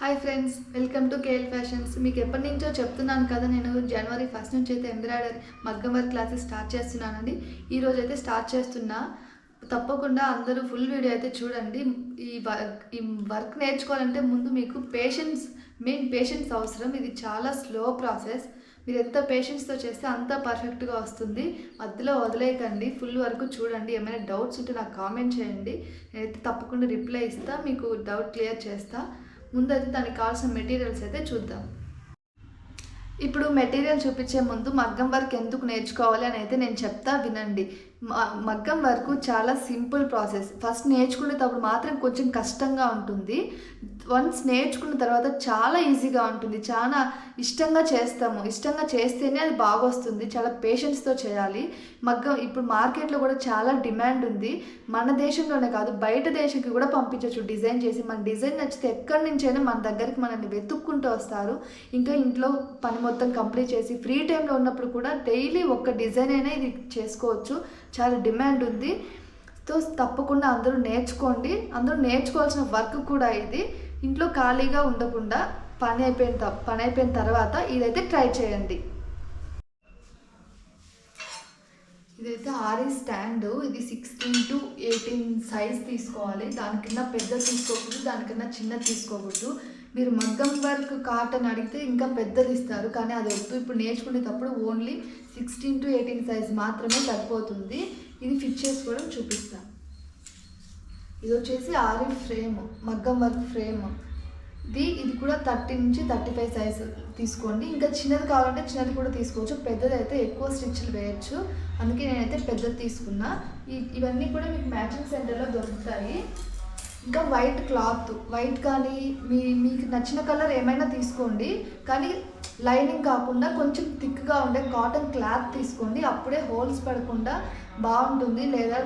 Hi friends welcome to KL fashions మీకు ఎప్పటి నుంచో చెప్తున్నాను కదా నేను జనవరి ఫస్ట్ నుంచి అయితే ఎంబ్రాయిడరీ మగ్గం వర్క్ క్లాసెస్ స్టార్ట్ చేస్తున్నానండి. ఈ రోజు అయితే స్టార్ట్ చేస్తున్నా. తప్పకుండా అందరూ ఫుల్ వీడియో అయితే చూడండి. ఈ వర్క్ ఈ వర్క్ నేర్చుకోవాలంటే ముందు మీకు పేషెన్స్ మెయిన్ పేషెన్స్ అవసరం. ఇది చాలా స్లో ప్రాసెస్ మీరు ఎంత పేషెన్స్తో చేస్తే అంత పర్ఫెక్ట్గా వస్తుంది. మధ్యలో వదిలేయకండి. ఫుల్ వరకు చూడండి. ఏమైనా డౌట్స్ ఉంటే నాకు కామెంట్ చేయండి. నేనైతే తప్పకుండా రిప్లై ఇస్తా. మీకు డౌట్ క్లియర్ చేస్తాను ముందైతే దానికి కావాల్సిన మెటీరియల్స్ అయితే చూద్దాం. ఇప్పుడు మెటీరియల్ చూపించే ముందు మగ్గం వర్క్ ఎందుకు నేర్చుకోవాలి అని అయితే నేను చెప్తా వినండి. మ- మగ్గం వర్క్ చాలా సింపుల్ ప్రాసెస్ ఫస్ట్ నేర్చుకునేటప్పుడు మాత్రం కొంచెం కష్టంగా ఉంటుంది. వన్స్ నేర్చుకున్న తర్వాత చాలా ఈజీగా ఉంటుంది. చాలా ఇష్టంగా చేస్తాము. ఇష్టంగా చేస్తేనే అది బాగా వస్తుంది చాలా పేషెన్స్తో చేయాలి. మగ్గం ఇప్పుడు మార్కెట్లో కూడా చాలా డిమాండ్ ఉంది. మన దేశంలోనే కాదు బయట దేశంకి కూడా పంపించవచ్చు డిజైన్ చేసి. మన డిజైన్ నచ్చితే ఎక్కడి నుంచైనా మన దగ్గరికి మనల్ని వెతుక్కుంటూ వస్తారు. ఇంకా ఇంట్లో పని మొత్తం కంప్లీట్ చేసి ఫ్రీ టైంలో ఉన్నప్పుడు కూడా డైలీ ఒక్క డిజైన్ అయినా ఇది చేసుకోవచ్చు. చాలా డిమాండ్ ఉంది. సో తప్పకుండా అందరూ నేర్చుకోండి. అందరూ నేర్చుకోవాల్సిన వర్క్ కూడా ఇది. ఇంట్లో ఖాళీగా ఉండకుండా పని అయిపోయిన పని అయిపోయిన తర్వాత ఇదైతే ట్రై చేయండి. ఇదైతే ఆరే స్టాండ్ ఇది సిక్స్టీన్ టు ఎయిటీన్ సైజ్ తీసుకోవాలి. దానికన్నా పెద్ద తీసుకోకూడదు దానికన్నా చిన్న తీసుకోకూడదు. మీరు మగ్గం వర్క్ కాటన్ అడిగితే ఇంకా పెద్దది ఇస్తారు కానీ అది వద్దు. ఇప్పుడు నేర్చుకునేటప్పుడు only sixteen to eighteen size మాత్రమే సరిపోతుంది. ఇది ఫిట్ చేసుకోవడం చూపిస్తాను ఇది వచ్చేసి ఆరి ఫ్రేమ్ మగ్గం వర్క్ ఫ్రేమ్. ఇది ఇది కూడా థర్టీ నుంచి థర్టీ ఫైవ్ సైజ్ తీసుకోండి. ఇంకా చిన్నది కావాలంటే చిన్నది కూడా తీసుకోవచ్చు. పెద్దది అయితే ఎక్కువ స్టిచ్లు వేయచ్చు. అందుకే నేనైతే పెద్దది తీసుకున్నా. ఇవన్నీ కూడా మీకు మ్యాచింగ్ సెంటర్లో దొరుకుతాయి. ఇంకా వైట్ క్లాత్ వైట్ కానీ మీ మీకు నచ్చిన కలర్ ఏమైనా తీసుకోండి. కానీ లైనింగ్ కాకుండా కొంచెం థిక్గా ఉండే కాటన్ క్లాత్ తీసుకోండి. అప్పుడే హోల్స్ పడకుండా బాగుంటుంది. లేదా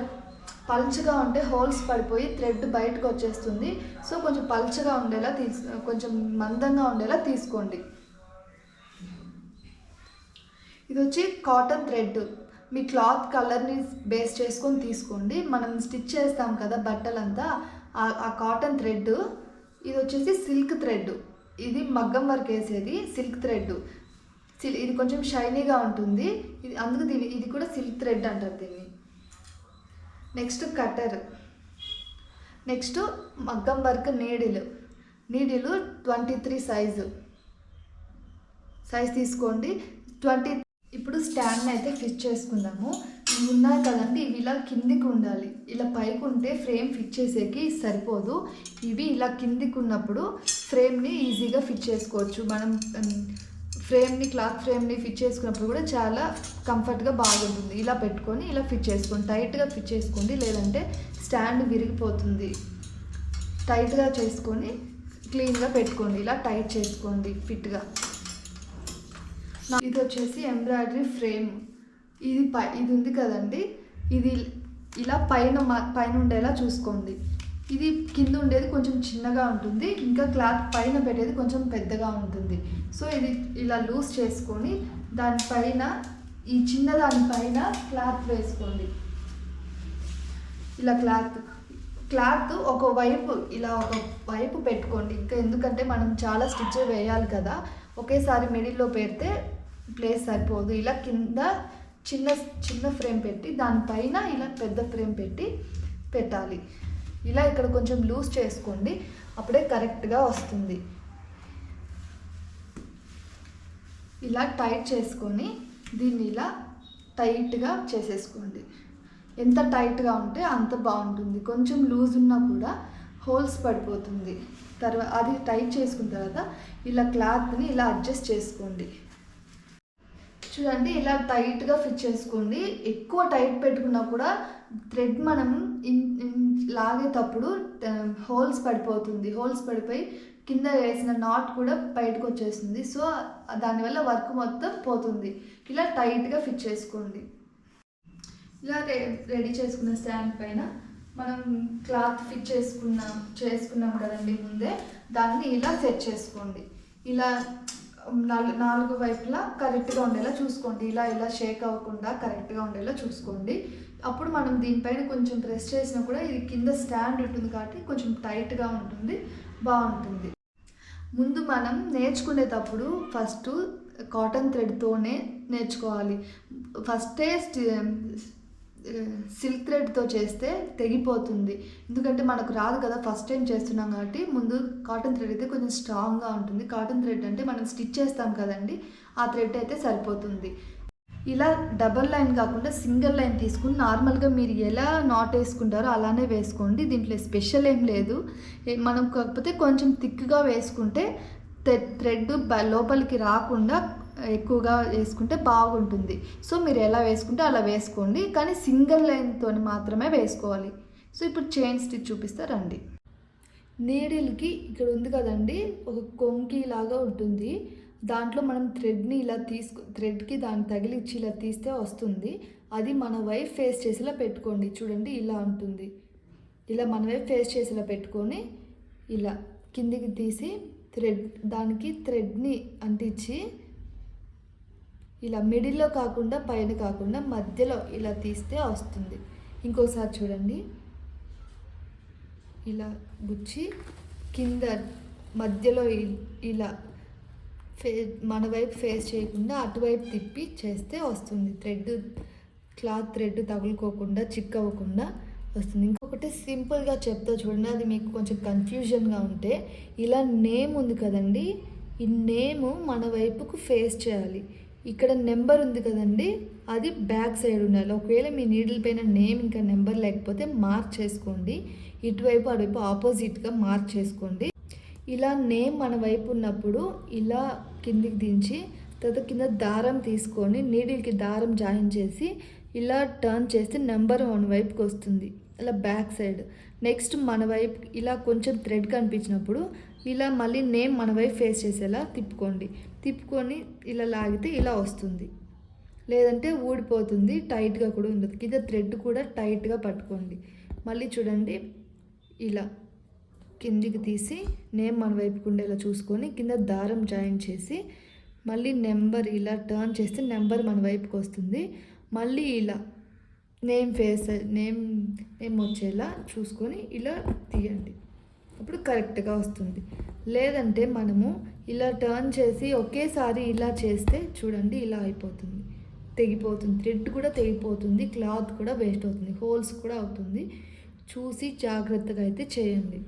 పల్చగా ఉంటే హోల్స్ పడిపోయి థ్రెడ్ బయటకు వచ్చేస్తుంది. సో కొంచెం పల్చగా ఉండేలా తీసు కొంచెం మందంగా ఉండేలా తీసుకోండి. ఇది వచ్చి కాటన్ థ్రెడ్. మీ క్లాత్ కలర్ని బేస్ చేసుకొని తీసుకోండి. మనం స్టిచ్ చేస్తాం కదా బట్టలంతా. ఆ- కాటన్ థ్రెడ్. ఇది వచ్చేసి సిల్క్ థ్రెడ్. ఇది మగ్గం వర్క్ వేసేది సిల్క్ థ్రెడ్. సిల్ ఇది కొంచెం షైనీగా ఉంటుంది. ఇది అందుకు దీని ఇది కూడా సిల్క్ థ్రెడ్ అంటారు దీన్ని. నెక్స్ట్ కటర్ నెక్స్ట్ మగ్గం వర్క్ నీడిలు. నీడిలు ట్వంటీ త్రీ సైజు. సైజ్ తీసుకోండి. ట్వంటీ ఇప్పుడు స్టాండ్ అయితే ఫిట్ చేసుకుందాము. ఉన్నాయి కదండి ఇవి ఇలా కిందికి ఉండాలి. ఇలా పైకి ఉంటే ఫ్రేమ్ ఫిట్ చేసేకి సరిపోదు. ఇవి ఇలా కిందికి ఉన్నప్పుడు ఫ్రేమ్ని ఈజీగా ఫిట్ చేసుకోవచ్చు. మనం ఫ్రేమ్ని క్లాత్ ఫ్రేమ్ని ఫిట్ చేసుకున్నప్పుడు కూడా చాలా కంఫర్ట్గా బాగుంటుంది. ఇలా పెట్టుకొని ఇలా ఫిట్ చేసుకోండి. టైట్గా ఫిట్ చేసుకోండి. లేదంటే స్టాండ్ విరిగిపోతుంది. టైట్గా చేసుకొని క్లీన్గా పెట్టుకోండి. ఇలా టైట్ చేసుకోండి ఫిట్గా. ఇది వచ్చేసి ఎంబ్రాయిడరీ ఫ్రేమ్. ఇది పై ఇది ఉంది కదండి. ఇది ఇలా పైన మ- పైన ఉండేలా చూసుకోండి. ఇది కింద ఉండేది కొంచెం చిన్నగా ఉంటుంది. ఇంకా క్లాత్ పైన పెట్టేది కొంచెం పెద్దగా ఉంటుంది. సో ఇది ఇలా లూజ్ చేసుకొని దానిపైన ఈ చిన్న దానిపైన క్లాత్ వేసుకోండి. ఇలా క్లాత్ క్లాత్ ఒక వైపు ఇలా ఒక వైపు పెట్టుకోండి. ఇంకా ఎందుకంటే మనం చాలా స్టిచ్ వేయాలి కదా. ఒకేసారి మిడిల్లో పెడితే ప్లేస్ సరిపోదు. ఇలా కింద చిన్న చిన్న ఫ్రేమ్ పెట్టి దానిపైన ఇలా పెద్ద ఫ్రేమ్ పెట్టి పెట్టాలి. ఇలా ఇక్కడ కొంచెం లూజ్ చేసుకోండి. అప్పుడే కరెక్ట్గా వస్తుంది. ఇలా టైట్ చేసుకొని దీన్ని ఇలా టైట్గా చేసేసుకోండి. ఎంత టైట్గా ఉంటే అంత బాగుంటుంది. కొంచెం లూజ్ ఉన్నా కూడా హోల్స్ పడిపోతుంది. తర్వాత అది టైట్ చేసుకున్న తర్వాత ఇలా క్లాత్ని ఇలా అడ్జస్ట్ చేసుకోండి. చూడండి ఇలా టైట్గా ఫిట్ చేసుకోండి. ఎక్కువ టైట్ పెట్టుకున్నా కూడా థ్రెడ్ మనం లాగేటప్పుడు హోల్స్ పడిపోతుంది. హోల్స్ పడిపోయి కింద వేసిన నాట్ కూడా బయటకు వచ్చేస్తుంది సో దానివల్ల వర్క్ మొత్తం పోతుంది. ఇలా టైట్గా ఫిట్ చేసుకోండి. ఇలా రె రెడీ చేసుకున్న స్టాండ్ పైన మనం క్లాత్ ఫిట్ చేసుకున్నాం చేసుకున్నాం కదండి ముందే దాన్ని ఇలా సెట్ చేసుకోండి. ఇలా నాలుగు నాలుగు వైపులా కరెక్ట్గా ఉండేలా చూసుకోండి. ఇలా ఇలా షేక్ అవ్వకుండా కరెక్ట్గా ఉండేలా చూసుకోండి. అప్పుడు మనం దీనిపైన కొంచెం ప్రెస్ చేసినా కూడా ఇది కింద స్టాండ్ ఉంటుంది కాబట్టి కొంచెం టైట్గా ఉంటుంది బాగుంటుంది. ముందు మనం నేర్చుకునేటప్పుడు ఫస్ట్ కాటన్ థ్రెడ్తోనే నేర్చుకోవాలి. ఫస్టే సిల్క్ థ్రెడ్తో చేస్తే తెగిపోతుంది. ఎందుకంటే మనకు రాదు కదా ఫస్ట్ టైం చేస్తున్నాం కాబట్టి ముందు కాటన్ థ్రెడ్ అయితే కొంచెం స్ట్రాంగ్గా ఉంటుంది. కాటన్ థ్రెడ్ అంటే మనం స్టిచ్ చేస్తాం కదండి ఆ థ్రెడ్ అయితే సరిపోతుంది. ఇలా డబల్ లైన్ కాకుండా సింగిల్ లైన్ తీసుకుని నార్మల్గా మీరు ఎలా నాట్ వేసుకుంటారో అలానే వేసుకోండి. దీంట్లో స్పెషల్ ఏం లేదు. మనం కాకపోతే కొంచెం థిక్గా వేసుకుంటే థ్రెడ్ లోపలికి రాకుండా ఎక్కువగా వేసుకుంటే బాగుంటుంది. సో మీరు ఎలా వేసుకుంటే అలా వేసుకోండి. కానీ సింగిల్ లైన్తో మాత్రమే వేసుకోవాలి. సో ఇప్పుడు చైన్ స్టిచ్ చూపిస్తా రండి. నీడిల్కి ఇక్కడ ఉంది కదండి ఒక కొంకి లాగా ఉంటుంది. దాంట్లో మనం థ్రెడ్ని ఇలా తీసుకు థ్రెడ్కి దాన్ని తగిలిచ్చి ఇలా తీస్తే వస్తుంది. అది మన వైఫ్ ఫేస్ చేసేలా పెట్టుకోండి. చూడండి ఇలా ఉంటుంది. ఇలా మన వైఫ్ ఫేస్ చేసేలా పెట్టుకొని ఇలా కిందికి తీసి థ్రెడ్ దానికి థ్రెడ్ని అంటించి ఇలా మిడిల్లో కాకుండా పైన కాకుండా మధ్యలో ఇలా తీస్తే వస్తుంది. ఇంకోసారి చూడండి. ఇలా గుచ్చి కింద మధ్యలో ఇలా ఫే మన వైపు ఫేస్ చేయకుండా అటువైపు తిప్పి చేస్తే వస్తుంది. థ్రెడ్ క్లాత్ థ్రెడ్ తగులుకోకుండా చిక్ అవ్వకుండా వస్తుంది. ఇంకొకటి సింపుల్గా చెప్తా చూడండి అది మీకు కొంచెం కన్ఫ్యూజన్గా ఉంటే ఇలా నేమ్ ఉంది కదండి ఈ నేమ్ మన వైపుకు ఫేస్ చేయాలి. ఇక్కడ నెంబర్ ఉంది కదండి అది బ్యాక్ సైడ్ ఉండాలి. ఒకవేళ మీ నీడిల్ పైన నేమ్ ఇంకా నెంబర్ లేకపోతే మార్క్ చేసుకోండి. ఇటువైపు అటువైపు ఆపోజిట్గా మార్క్ చేసుకోండి. ఇలా నేమ్ మన వైపు ఉన్నప్పుడు ఇలా కిందికి దించి తర్వాత కింద దారం తీసుకొని నీడిల్కి దారం జాయిన్ చేసి ఇలా టర్న్ చేస్తే నెంబర్ వన్ వైపుకి వస్తుంది. ఇలా బ్యాక్ సైడ్. నెక్స్ట్ మన వైపు ఇలా కొంచెం థ్రెడ్ కనిపించినప్పుడు ఇలా మళ్ళీ నేమ్ మన వైపు ఫేస్ చేసేలా తిప్పుకోండి. తిప్పుకొని ఇలా లాగితే ఇలా వస్తుంది. లేదంటే ఊడిపోతుంది టైట్గా కూడా ఉండదు. కింద థ్రెడ్ కూడా టైట్గా పట్టుకోండి. మళ్ళీ చూడండి ఇలా. కిందికి తీసి నేమ్ మన వైపుకు ఉండేలా చూసుకొని కింద దారం జాయిన్ చేసి మళ్ళీ నెంబర్ ఇలా టర్న్ చేస్తే నెంబర్ మన వైపుకి వస్తుంది. మళ్ళీ ఇలా నేమ్ ఫేస్ నేమ్ నేమ్ వచ్చేలా చూసుకొని ఇలా తీయండి. అప్పుడు కరెక్ట్గా వస్తుంది. లేదంటే మనము ఇలా టర్న్ చేసి ఒకేసారి ఇలా చేస్తే చూడండి ఇలా అయిపోతుంది. తెగిపోతుంది. థ్రెడ్ కూడా తెగిపోతుంది. క్లాత్ కూడా వేస్ట్ అవుతుంది. హోల్స్ కూడా అవుతుంది. చూసి జాగ్రత్తగా అయితే చేయండి.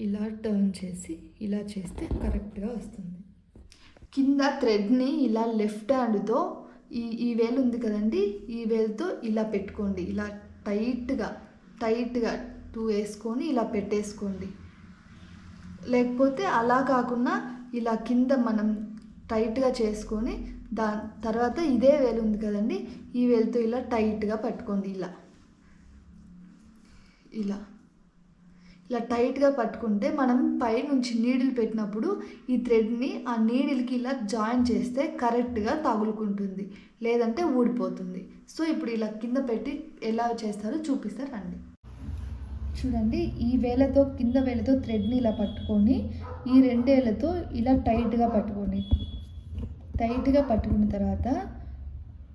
ఇలా టర్న్ చేసి ఇలా చేస్తే కరెక్ట్గా వస్తుంది. కింద థ్రెడ్ని ఇలా లెఫ్ట్ హ్యాండ్తో ఈ ఈ వేలు ఉంది కదండి ఈ వేలుతో ఇలా పెట్టుకోండి. ఇలా టైట్గా టైట్గా టూ వేసుకొని ఇలా పెట్టేసుకోండి. లేకపోతే అలా కాకుండా ఇలా కింద మనం టైట్గా చేసుకొని దా తర్వాత ఇదే వేలు ఉంది కదండి ఈ వేలుతో ఇలా టైట్గా పట్టుకోండి. ఇలా. ఇలా. ఇలా టైట్గా పట్టుకుంటే మనం పైనుంచి నీడిల్ పెట్టినప్పుడు ఈ థ్రెడ్ని ఆ నీడిల్కి ఇలా జాయిన్ చేస్తే కరెక్ట్గా తగులుకుంటుంది లేదంటే ఊడిపోతుంది. సో ఇప్పుడు ఇలా కింద పెట్టి ఎలా చేస్తారో చూపిస్తారు రండి. చూడండి ఈ వేలతో కింద వేలతో థ్రెడ్ని ఇలా పట్టుకొని ఈ రెండేళ్ళతో ఇలా టైట్గా పట్టుకొని టైట్గా పట్టుకున్న తర్వాత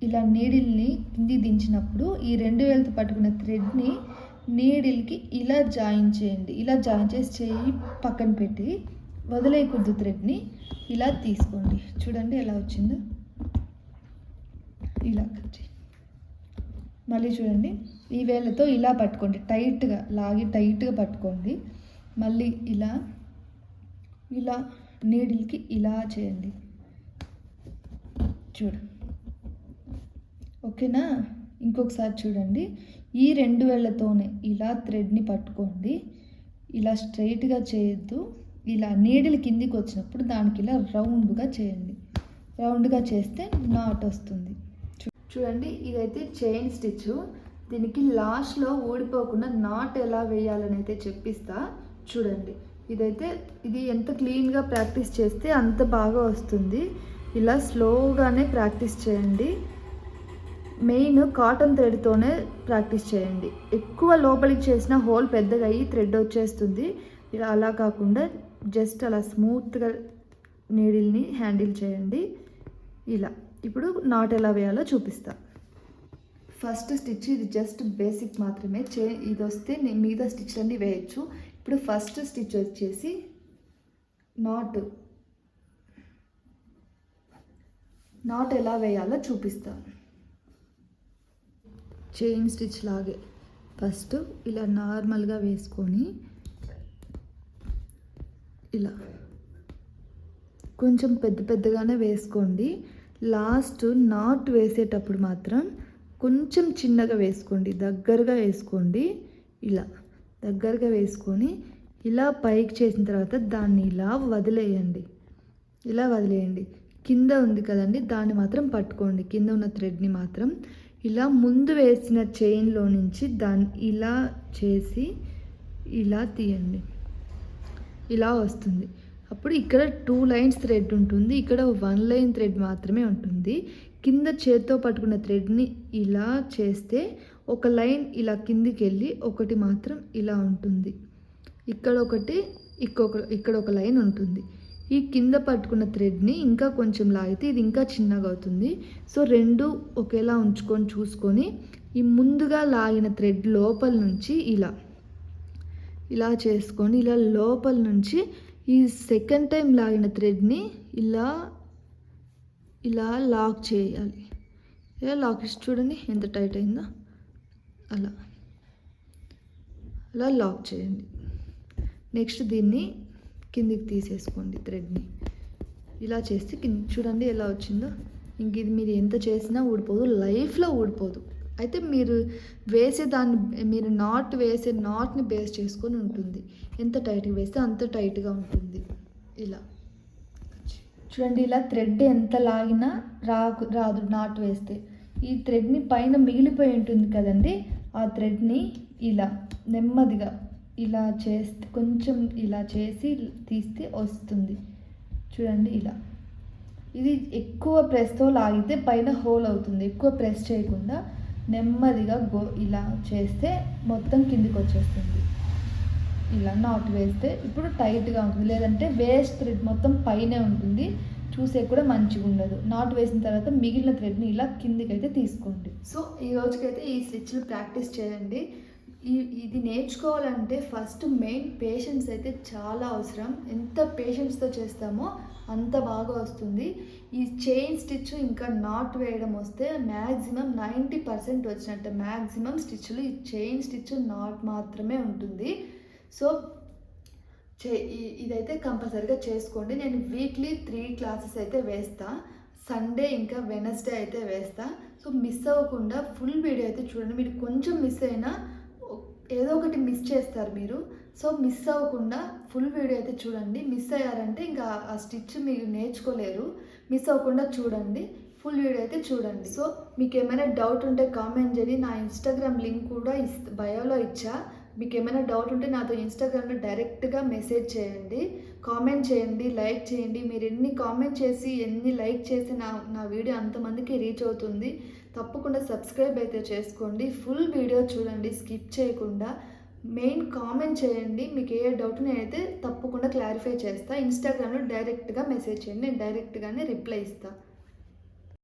ఇలా నీడిల్ని కింది దించినప్పుడు ఈ రెండు వేలతో పట్టుకున్న థ్రెడ్ని నీడిల్కి ఇలా జాయిన్ చేయండి. ఇలా జాయిన్ చేసి చేయి పక్కన పెట్టి వదిలేయకూడదు థ్రెడ్ని. ఇలా తీసుకోండి. చూడండి ఎలా వచ్చిందో. ఇలా కట్ మళ్ళీ చూడండి. ఈ వేళ్ళతో ఇలా పట్టుకోండి. టైట్గా లాగి టైట్గా పట్టుకోండి. మళ్ళీ ఇలా ఇలా నీడిల్కి ఇలా చేయండి. చూడు. ఓకేనా? ఇంకొకసారి చూడండి. ఈ రెండు వేళ్ళతోనే ఇలా థ్రెడ్ని పట్టుకోండి. ఇలా స్ట్రైట్గా చేయొద్దు. ఇలా నీడిల్ కిందికి వచ్చినప్పుడు దానికి ఇలా రౌండ్గా చేయండి. రౌండ్గా చేస్తే నాట్ వస్తుంది. చూ- చూడండి ఇదైతే చైన్ స్టిచ్ దీనికి లాస్ట్లో ఊడిపోకుండా నాట్ ఎలా వేయాలని అయితే చెప్పిస్తా. చూడండి ఇదైతే ఇది ఎంత క్లీన్గా ప్రాక్టీస్ చేస్తే అంత బాగా వస్తుంది. ఇలా స్లోగానే ప్రాక్టీస్ చేయండి. మెయిన్ కాటన్ థ్రెడ్తోనే ప్రాక్టీస్ చేయండి. ఎక్కువ లోపలికి చేసిన హోల్ పెద్దగా అయ్యి థ్రెడ్ వచ్చేస్తుంది. ఇలా అలా కాకుండా జస్ట్ అలా స్మూత్గా నీడిల్ని హ్యాండిల్ చేయండి. ఇలా. ఇప్పుడు నాట్ ఎలా వేయాలో చూపిస్తా. ఫస్ట్ స్టిచ్ ఇది జస్ట్ బేసిక్ మాత్రమే. చే ఇది వస్తే నేను మిగతా స్టిచ్లన్నీ వేయచ్చు. ఇప్పుడు ఫస్ట్ స్టిచ్ వచ్చేసి నాట్. నాట్ ఎలా వేయాలో చూపిస్తాను చైన్ స్టిచ్ లాగే. ఫస్ట్ ఇలా నార్మల్గా వేసుకొని ఇలా కొంచెం పెద్ద పెద్దగానే వేసుకోండి. లాస్ట్ నాట్ వేసేటప్పుడు మాత్రం కొంచెం చిన్నగా వేసుకోండి. దగ్గరగా వేసుకోండి. ఇలా దగ్గరగా వేసుకొని ఇలా పైకి చేసిన తర్వాత దాన్ని ఇలా వదిలేయండి. ఇలా వదిలేయండి. కింద ఉంది కదండి దాన్ని మాత్రం పట్టుకోండి. కింద ఉన్న థ్రెడ్ని మాత్రం ఇలా ముందు వేసిన చైన్లో నుంచి దాన్ని ఇలా చేసి ఇలా తీయండి. ఇలా వస్తుంది. అప్పుడు ఇక్కడ టూ లైన్స్ థ్రెడ్ ఉంటుంది. ఇక్కడ వన్ లైన్ థ్రెడ్ మాత్రమే ఉంటుంది. కింద చేత్తో పట్టుకున్న థ్రెడ్ని ఇలా చేస్తే ఒక లైన్ ఇలా కిందికి వెళ్ళి ఒకటి మాత్రం ఇలా ఉంటుంది. ఇక్కడ ఒకటి ఇంకొక ఇక్కడ ఒక లైన్ ఉంటుంది. ఈ కింద పట్టుకున్న థ్రెడ్ని ఇంకా కొంచెం లాగితే ఇది ఇంకా చిన్నగా అవుతుంది. సో రెండు ఒకేలా ఉంచుకొని చూసుకొని ఈ ముందుగా లాగిన థ్రెడ్ లోపల నుంచి ఇలా ఇలా చేసుకొని ఇలా లోపల నుంచి ఈ సెకండ్ టైం లాగిన థ్రెడ్ని ఇలా ఇలా లాక్ చేయాలి. ఇలా లాక్ చేసి చూడండి ఎంత టైట్ అయిందో. అలా అలా లాక్ చేయండి. నెక్స్ట్ దీన్ని కిందికి తీసేసుకోండి థ్రెడ్ని. ఇలా చేస్తే కింద చూడండి ఎలా వచ్చిందో. ఇంక ఇది మీరు ఎంత చేసినా ఊడిపోదు లైఫ్లో ఊడిపోదు. అయితే మీరు వేసే దాన్ని మీరు నాట్ వేసే నాట్ని బేస్ చేసుకొని ఉంటుంది. ఎంత టైట్గా వేస్తే అంత టైట్గా ఉంటుంది. ఇలా. చూడండి ఇలా థ్రెడ్ ఎంత లాగినా రాకు రాదు నాట్ వేస్తే. ఈ థ్రెడ్ని పైన మిగిలిపోయి ఉంటుంది కదండి ఆ థ్రెడ్ని ఇలా నెమ్మదిగా ఇలా చేస్తే కొంచెం ఇలా చేసి తీస్తే వస్తుంది. చూడండి ఇలా. ఇది ఎక్కువ ప్రెస్తో లాగితే పైన హోల్ అవుతుంది. ఎక్కువ ప్రెస్ చేయకుండా నెమ్మదిగా గో ఇలా చేస్తే మొత్తం కిందికి వచ్చేస్తుంది. ఇలా నాట్ వేస్తే ఇప్పుడు టైట్గా ఉంటుంది. లేదంటే వేస్ట్ థ్రెడ్ మొత్తం పైనే ఉంటుంది. చూసే కూడా మంచిగా ఉండదు. నాట్ వేసిన తర్వాత మిగిలిన థ్రెడ్ని ఇలా కిందికి అయితే తీసుకోండి. సో ఈ రోజుకైతే ఈ స్టిచ్లు ప్రాక్టీస్ చేయండి. ఇది నేర్చుకోవాలంటే ఫస్ట్ మెయిన్ పేషెన్స్ అయితే చాలా అవసరం. ఎంత పేషెన్స్తో చేస్తామో అంత బాగా వస్తుంది. ఈ చైన్ స్టిచ్ ఇంకా నాట్ వేయడం వస్తే మ్యాక్సిమం నైంటీ పర్సెంట్ వచ్చినట్టు మ్యాక్సిమం స్టిచ్లు ఈ చైన్ స్టిచ్ నాట్ మాత్రమే ఉంటుంది. సో చే ఇదైతే కంపల్సరీగా చేసుకోండి. నేను వీక్లీ త్రీ క్లాసెస్ అయితే వేస్తా. సండే ఇంకా వెనస్డే అయితే వేస్తా. సో మిస్ అవ్వకుండా ఫుల్ వీడియో అయితే చూడండి. మీరు కొంచెం మిస్ అయినా ఏదో ఒకటి మిస్ చేస్తారు మీరు. సో మిస్ అవ్వకుండా ఫుల్ వీడియో అయితే చూడండి. మిస్ అయ్యారంటే ఇంకా ఆ స్టిచ్ మీరు నేర్చుకోలేరు. మిస్ అవ్వకుండా చూడండి. ఫుల్ వీడియో అయితే చూడండి. సో మీకు ఏమైనా డౌట్ ఉంటే కామెంట్ చేయండి. నా ఇన్స్టాగ్రామ్ లింక్ కూడా ఇస్ బయోలో ఇచ్చా. మీకు ఏమైనా డౌట్ ఉంటే నాతో ఇన్స్టాగ్రామ్లో డైరెక్ట్గా మెసేజ్ చేయండి కామెంట్ చేయండి లైక్ చేయండి. మీరు ఎన్ని కామెంట్ చేసి ఎన్ని లైక్ చేసి నా నా వీడియో అంతమందికి రీచ్ అవుతుంది తప్పకుండా సబ్స్క్రైబ్ అయితే చేసుకోండి. ఫుల్ వీడియో చూడండి స్కిప్ చేయకుండా. మెయిన్ కామెంట్ చేయండి. మీకు ఏ డౌట్ నేనైతే తప్పకుండా క్లారిఫై చేస్తా. ఇన్స్టాగ్రామ్లో డైరెక్ట్గా మెసేజ్ చేయండి. నేను డైరెక్ట్గానే రిప్లై ఇస్తాను